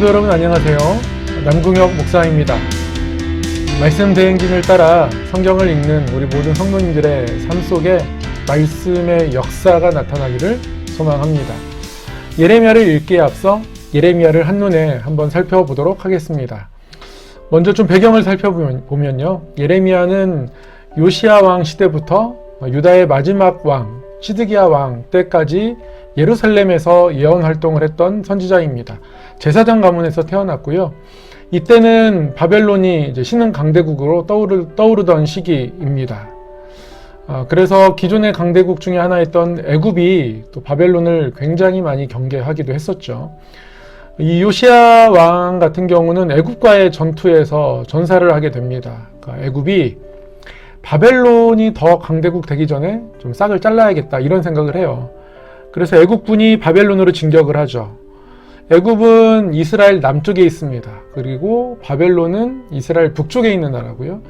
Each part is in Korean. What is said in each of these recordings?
성도 여러분 안녕하세요. 남궁혁 목사입니다. 말씀 대행진을 따라 성경을 읽는 우리 모든 성도님들의 삶 속에 말씀의 역사가 나타나기를 소망합니다. 예레미야를 읽기에 앞서 예레미야를 한눈에 한번 살펴보도록 하겠습니다. 먼저 좀 배경을 살펴보면요. 예레미야는 요시야 왕 시대부터 유다의 마지막 왕 시드기야 왕 때까지 예루살렘에서 예언 활동을 했던 선지자입니다. 제사장 가문에서 태어났고요. 이때는 바벨론이 신흥 강대국으로 떠오르, 떠오르던 시기입니다. 아, 그래서 기존의 강대국 중에 하나였던 애굽이 또 바벨론을 굉장히 많이 경계하기도 했었죠. 이 요시아 왕 같은 경우는 애굽과의 전투에서 전사를 하게 됩니다. 그러니까 애굽이 바벨론이 더 강대국 되기 전에 좀 싹을 잘라야겠다 이런 생각을 해요. 그래서 애국군이 바벨론으로 진격을 하죠. 애굽은 이스라엘 남쪽에 있습니다. 그리고 바벨론은 이스라엘 북쪽에 있는 나라고요.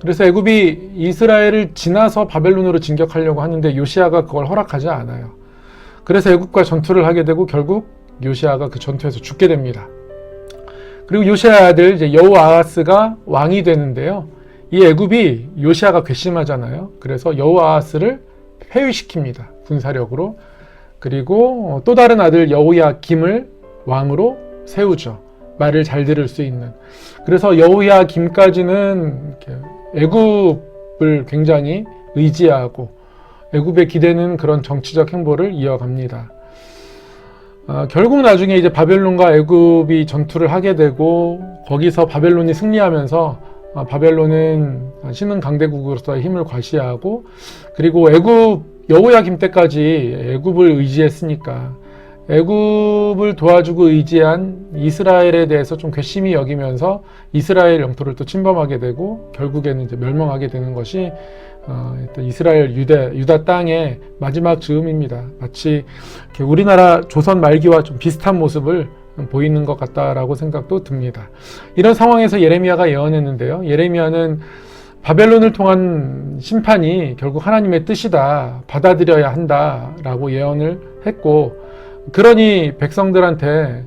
그래서 애굽이 이스라엘을 지나서 바벨론으로 진격하려고 하는데 요시아가 그걸 허락하지 않아요. 그래서 애굽과 전투를 하게 되고 결국 요시아가 그 전투에서 죽게 됩니다. 그리고 요시아 아들 여호아하스가 왕이 되는데요. 이 애굽이 요시아가 괘씸하잖아요. 그래서 여호아하스를 회유시킵니다. 군사력으로. 그리고 또 다른 아들 여호야 김을 왕으로 세우죠. 말을 잘 들을 수 있는. 그래서 여호야 김까지는 애굽을 굉장히 의지하고 애굽에 기대는 그런 정치적 행보를 이어갑니다. 어, 결국 나중에 이제 바벨론과 애굽이 전투를 하게 되고 거기서 바벨론이 승리하면서 어, 바벨론은 신흥 강대국으로서의 힘을 과시하고 그리고 애굽 여호야김 때까지 애굽을 의지했으니까 애굽을 도와주고 의지한 이스라엘에 대해서 좀 괘씸히 여기면서 이스라엘 영토를 또 침범하게 되고 결국에는 이제 멸망하게 되는 것이 어, 이스라엘 유대 유다 땅의 마지막 즈음입니다. 마치 우리나라 조선 말기와 좀 비슷한 모습을 보이는 것 같다라고 생각도 듭니다. 이런 상황에서 예레미야가 예언했는데요. 예레미야는 바벨론을 통한 심판이 결국 하나님의 뜻이다, 받아들여야 한다라고 예언을 했고, 그러니 백성들한테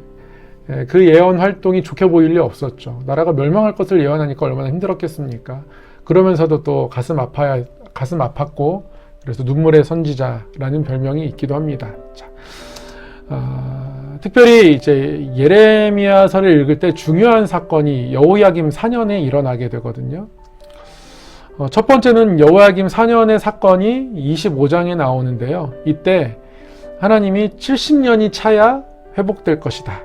그 예언 활동이 좋게 보일 리 없었죠. 나라가 멸망할 것을 예언하니까 얼마나 힘들었겠습니까? 그러면서도 또 가슴 아파야, 가슴 아팠고, 그래서 눈물의 선지자라는 별명이 있기도 합니다. 자, 어, 특별히 이제 예레미야서를 읽을 때 중요한 사건이 여호야김 4년에 일어나게 되거든요. 어, 첫 번째는 여호야김 4년의 사건이 25장에 나오는데요. 이때 하나님이 70년이 차야 회복될 것이다.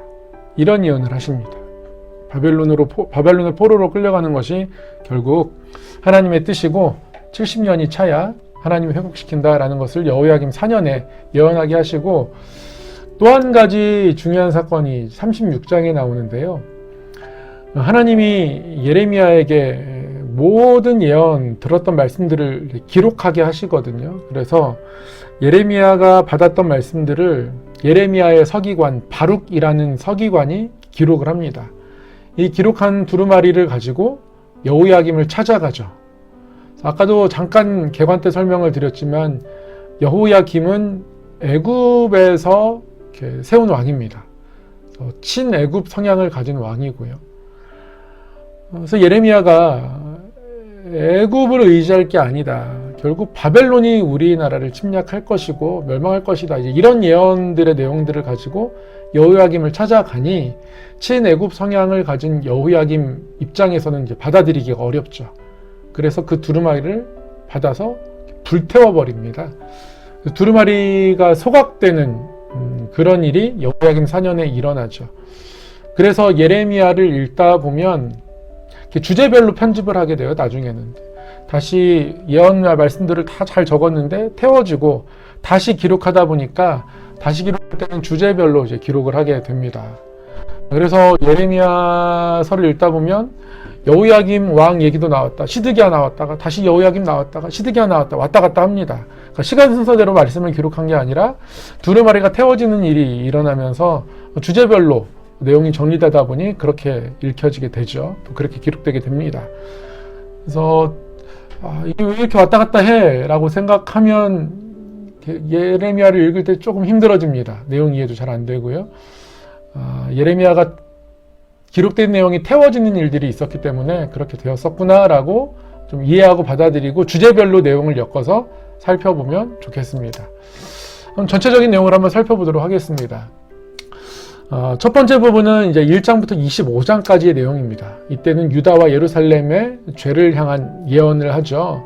이런 예언을 하십니다. 바벨론으로 바벨론의 포로로 끌려가는 것이 결국 하나님의 뜻이고 70년이 차야 하나님을 회복시킨다라는 것을 여호야김 4년에 예언하게 하시고 또 한 가지 중요한 사건이 36장에 나오는데요. 하나님이 예레미야에게 모든 예언 들었던 말씀들을 기록하게 하시거든요. 그래서 예레미야가 받았던 말씀들을 예레미야의 서기관 바룩이라는 서기관이 기록을 합니다. 이 기록한 두루마리를 가지고 여호야김을 찾아가죠. 아까도 잠깐 개관 때 설명을 드렸지만 여호야김은 애굽에서 세운 왕입니다. 친애굽 성향을 가진 왕이고요. 그래서 예레미야가 애굽을 의지할 게 아니다. 결국 바벨론이 우리나라를 침략할 것이고 멸망할 것이다. 이런 예언들의 내용들을 가지고 여호야김을 찾아가니 친애굽 성향을 가진 여호야김 입장에서는 이제 받아들이기가 어렵죠. 그래서 그 두루마리를 받아서 불태워 버립니다. 두루마리가 소각되는 음, 그런 일이 여호야김 4년에 일어나죠. 그래서 예레미야를 읽다 보면 주제별로 편집을 하게 돼요. 나중에는 다시 예언과 말씀들을 다 잘 적었는데 태워지고 다시 기록하다 보니까 다시 기록할 때는 주제별로 이제 기록을 하게 됩니다. 그래서 예레미야서를 읽다 보면 여우야김 왕 얘기도 나왔다. 시드기야 나왔다가 다시 여우야김 나왔다가 시드기야 나왔다. 왔다 갔다 합니다. 그러니까 시간 순서대로 말씀을 기록한 게 아니라 두루마리가 태워지는 일이 일어나면서 주제별로 내용이 정리되다 보니 그렇게 읽혀지게 되죠. 또 그렇게 기록되게 됩니다. 그래서 아, 왜 이렇게 왔다 갔다 해? 라고 생각하면 예레미야를 읽을 때 조금 힘들어집니다. 내용 이해도 잘 안 되고요. 아, 예레미야가 기록된 내용이 태워지는 일들이 있었기 때문에 그렇게 되었었구나라고 좀 이해하고 받아들이고 주제별로 내용을 엮어서 살펴보면 좋겠습니다. 그럼 전체적인 내용을 한번 살펴보도록 하겠습니다. 어, 첫 번째 부분은 이제 1장부터 25장까지의 내용입니다. 이때는 유다와 예루살렘의 죄를 향한 예언을 하죠.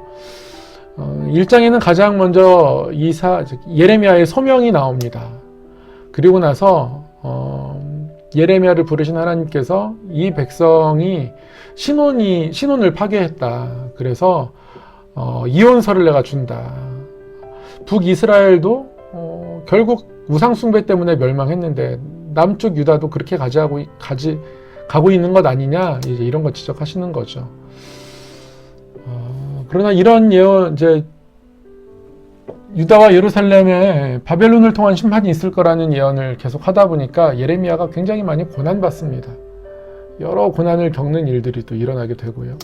어, 1장에는 가장 먼저 이사 예레미야의 소명이 나옵니다. 그리고 나서 어, 예레미야를 부르신 하나님께서 이 백성이 신혼이 신혼을 파괴했다. 그래서 어, 이혼서를 내가 준다. 북이스라엘도 어, 결국 우상 숭배 때문에 멸망했는데 남쪽 유다도 그렇게 가지하고 가지 가고 있는 것 아니냐 이제 이런 거 지적하시는 거죠. 어, 그러나 이런 예언 이제 유다와 예루살렘에 바벨론을 통한 심판이 있을 거라는 예언을 계속 하다 보니까 예레미야가 굉장히 많이 고난 받습니다. 여러 고난을 겪는 일들이 또 일어나게 되고요.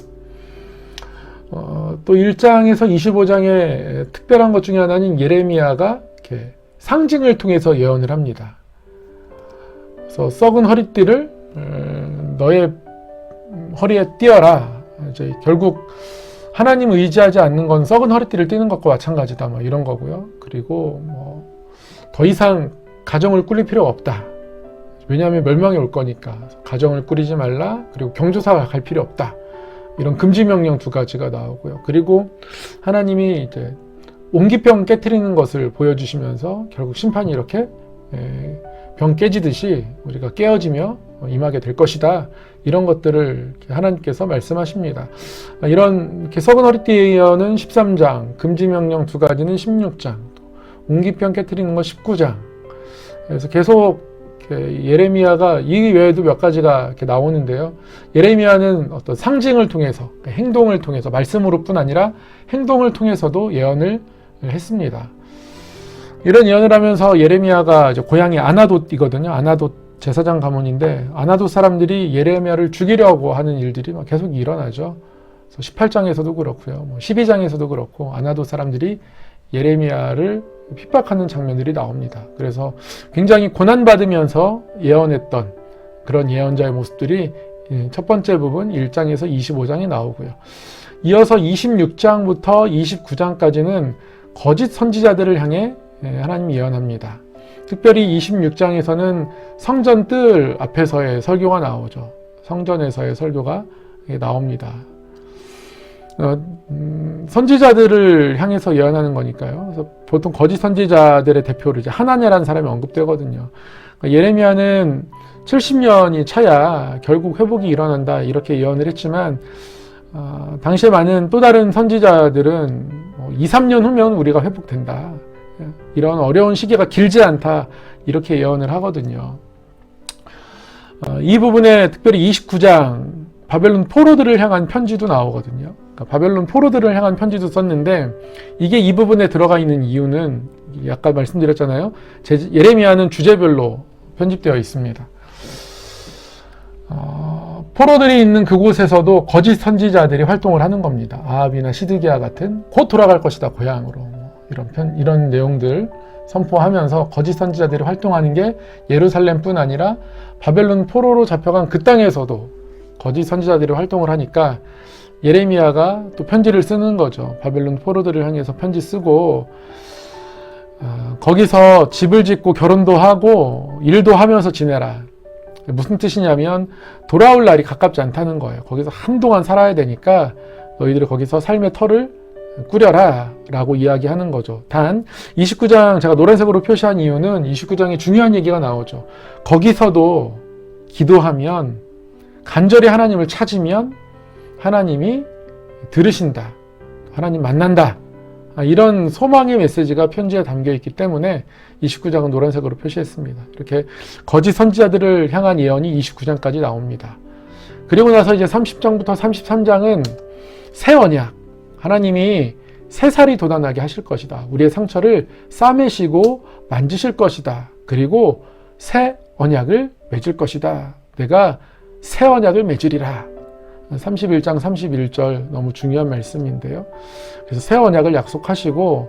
어, 또 1장에서 25장의 특별한 것 중에 하나는 예레미야가 이렇게 상징을 통해서 예언을 합니다. 그래서 썩은 허리띠를 음, 너의 허리에 띄어라. 이제 결국 하나님 의지하지 않는 건 썩은 허리띠를 띄는 것과 마찬가지다. 뭐 이런 거고요. 그리고 뭐 더 이상 가정을 꾸릴 필요 없다. 왜냐하면 멸망이 올 거니까 가정을 꾸리지 말라. 그리고 경조사 갈 필요 없다. 이런 금지 명령 두 가지가 나오고요. 그리고 하나님이 이제 옹기병 깨뜨리는 것을 보여주시면서 결국 심판이 이렇게 에, 병 깨지듯이 우리가 깨어지며 임하게 될 것이다. 이런 것들을 하나님께서 말씀하십니다. 이런 이렇게 썩은 허리띠 예언은 13장, 금지 명령 두 가지는 16장, 옹기병 깨뜨리는 거 19장. 그래서 계속 예레미야가 이 외에도 몇 가지가 이렇게 나오는데요. 예레미야는 어떤 상징을 통해서, 그러니까 행동을 통해서, 말씀으로뿐 아니라 행동을 통해서도 예언을 했습니다. 이런 예언을 하면서 예레미야가 고향이 아나돗이거든요. 아나돗 제사장 가문인데 아나돗 사람들이 예레미야를 죽이려고 하는 일들이 막 계속 일어나죠. 그래서 18장에서도 그렇고요. 뭐 12장에서도 그렇고 아나돗 사람들이 예레미야를 핍박하는 장면들이 나옵니다. 그래서 굉장히 고난받으면서 예언했던 그런 예언자의 모습들이 첫 번째 부분 1장에서 25장에 나오고요. 이어서 26장부터 29장까지는 거짓 선지자들을 향해 하나님이 예언합니다. 특별히 26장에서는 성전 뜰 앞에서의 설교가 나오죠. 성전에서의 설교가 나옵니다. 어, 음, 선지자들을 향해서 예언하는 거니까요. 그래서 보통 거짓 선지자들의 대표로 이제 하나네라는 사람이 언급되거든요. 그러니까 예레미야는 70년이 차야 결국 회복이 일어난다 이렇게 예언을 했지만 어, 당시에 많은 또 다른 선지자들은 뭐 2, 3년 후면 우리가 회복된다. 이런 어려운 시기가 길지 않다 이렇게 예언을 하거든요. 어, 이 부분에 특별히 29장 바벨론 포로들을 향한 편지도 나오거든요. 그러니까 바벨론 포로들을 향한 편지도 썼는데 이게 이 부분에 들어가 있는 이유는 아까 말씀드렸잖아요. 예레미야는 주제별로 편집되어 있습니다. 어, 포로들이 있는 그곳에서도 거짓 선지자들이 활동을 하는 겁니다. 아합이나 시드기야 같은 곧 돌아갈 것이다 고향으로. 이런 편, 이런 내용들 선포하면서 거짓 선지자들이 활동하는 게 예루살렘뿐 아니라 바벨론 포로로 잡혀간 그 땅에서도 거짓 선지자들이 활동을 하니까 예레미야가 또 편지를 쓰는 거죠. 바벨론 포로들을 향해서 편지 쓰고 어, 거기서 집을 짓고 결혼도 하고 일도 하면서 지내라. 무슨 뜻이냐면 돌아올 날이 가깝지 않다는 거예요. 거기서 한동안 살아야 되니까 너희들이 거기서 삶의 터를 꾸려라 라고 이야기하는 거죠. 단 29장 제가 노란색으로 표시한 이유는 29장에 중요한 얘기가 나오죠. 거기서도 기도하면 간절히 하나님을 찾으면 하나님이 들으신다. 하나님 만난다. 아, 이런 소망의 메시지가 편지에 담겨 있기 때문에 29장은 노란색으로 표시했습니다. 이렇게 거짓 선지자들을 향한 예언이 29장까지 나옵니다. 그리고 나서 이제 30장부터 33장은 새 언약, 하나님이 새 살이 돋아나게 하실 것이다. 우리의 상처를 싸매시고 만지실 것이다. 그리고 새 언약을 맺을 것이다. 내가 새 언약을 맺으리라. 31장 31절 너무 중요한 말씀인데요. 그래서 새 언약을 약속하시고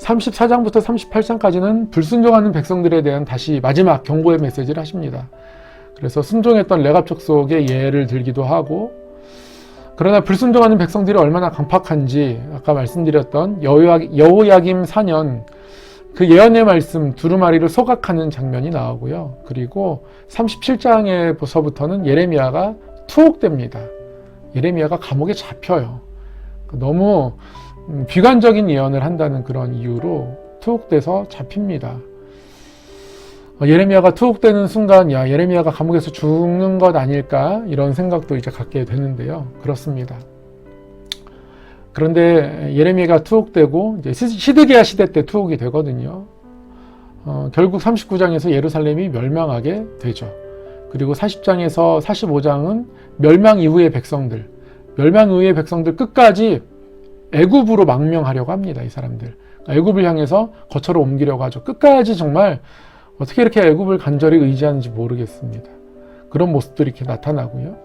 34장부터 38장까지는 불순종하는 백성들에 대한 다시 마지막 경고의 메시지를 하십니다. 그래서 순종했던 레갑 족 속의 예를 들기도 하고 그러나 불순종하는 백성들이 얼마나 강팍한지 아까 말씀드렸던 여호야- 여호야김 4년 그 예언의 말씀 두루마리를 소각하는 장면이 나오고요. 그리고 37장에서부터는 예레미야가 투옥됩니다. 예레미야가 감옥에 잡혀요. 너무 음, 비관적인 예언을 한다는 그런 이유로 투옥돼서 잡힙니다. 어, 예레미야가 투옥되는 순간 야 예레미야가 감옥에서 죽는 것 아닐까 이런 생각도 이제 갖게 되는데요. 그렇습니다. 그런데 예레미야가 투옥되고 이제 시- 시드기야 시대 때 투옥이 되거든요. 어, 결국 39장에서 예루살렘이 멸망하게 되죠. 그리고 40장에서 45장은 멸망 이후의 백성들, 멸망 이후의 백성들 끝까지 애굽으로 망명하려고 합니다. 이 사람들. 애굽을 향해서 거처로 옮기려고 하죠. 끝까지 정말 어떻게 이렇게 애굽을 간절히 의지하는지 모르겠습니다. 그런 모습들이 이렇게 나타나고요.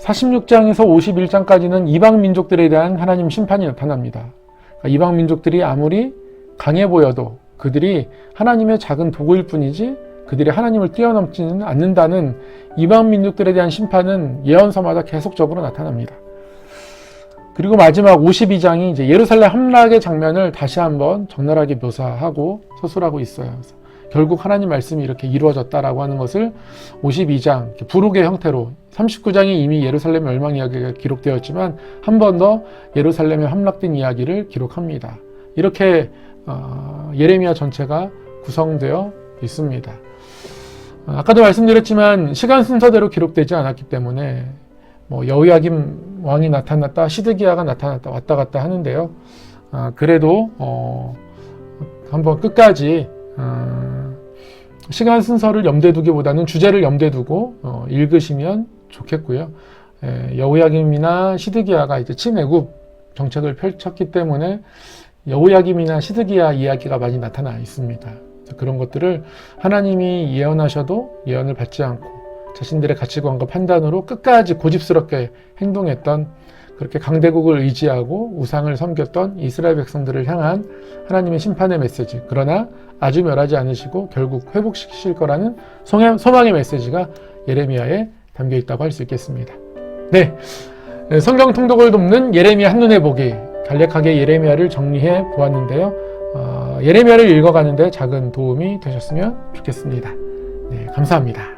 46장에서 51장까지는 이방 민족들에 대한 하나님 심판이 나타납니다. 그러니까 이방 민족들이 아무리 강해 보여도 그들이 하나님의 작은 도구일 뿐이지 그들이 하나님을 뛰어넘지는 않는다는 이방 민족들에 대한 심판은 예언서마다 계속적으로 나타납니다. 그리고 마지막 52장이 이제 예루살렘 함락의 장면을 다시 한번 적나라하게 묘사하고 서술하고 있어요. 결국 하나님 말씀이 이렇게 이루어졌다라고 하는 것을 52장 이렇게 부록의 형태로 39장이 이미 예루살렘 멸망 이야기가 기록되었지만 한 번 더 예루살렘에 함락된 이야기를 기록합니다. 이렇게 어, 예레미야 전체가 구성되어 있습니다. 어, 아까도 말씀드렸지만 시간 순서대로 기록되지 않았기 때문에 뭐 여호야김 왕이 나타났다, 시드기야가 나타났다 왔다 갔다 하는데요. 아, 그래도 어, 한번 끝까지 어, 시간 순서를 염두에 두기보다는 주제를 염두에 두고 어, 읽으시면 좋겠고요. 에, 여호야김이나 시드기야가 이제 친애굽 정책을 펼쳤기 때문에 여호야김이나 시드기야 이야기가 많이 나타나 있습니다. 그런 것들을 하나님이 예언하셔도 예언을 받지 않고 자신들의 가치관과 판단으로 끝까지 고집스럽게 행동했던 그렇게 강대국을 의지하고 우상을 섬겼던 이스라엘 백성들을 향한 하나님의 심판의 메시지. 그러나 아주 멸하지 않으시고 결국 회복시키실 거라는 소망- 소망의 메시지가 예레미야에 담겨 있다고 할 수 있겠습니다. 네. 성경 통독을 돕는 예레미야 한눈에 보기. 간략하게 예레미야를 정리해 보았는데요. 어, 예레미야를 읽어가는데 작은 도움이 되셨으면 좋겠습니다. 네, 감사합니다.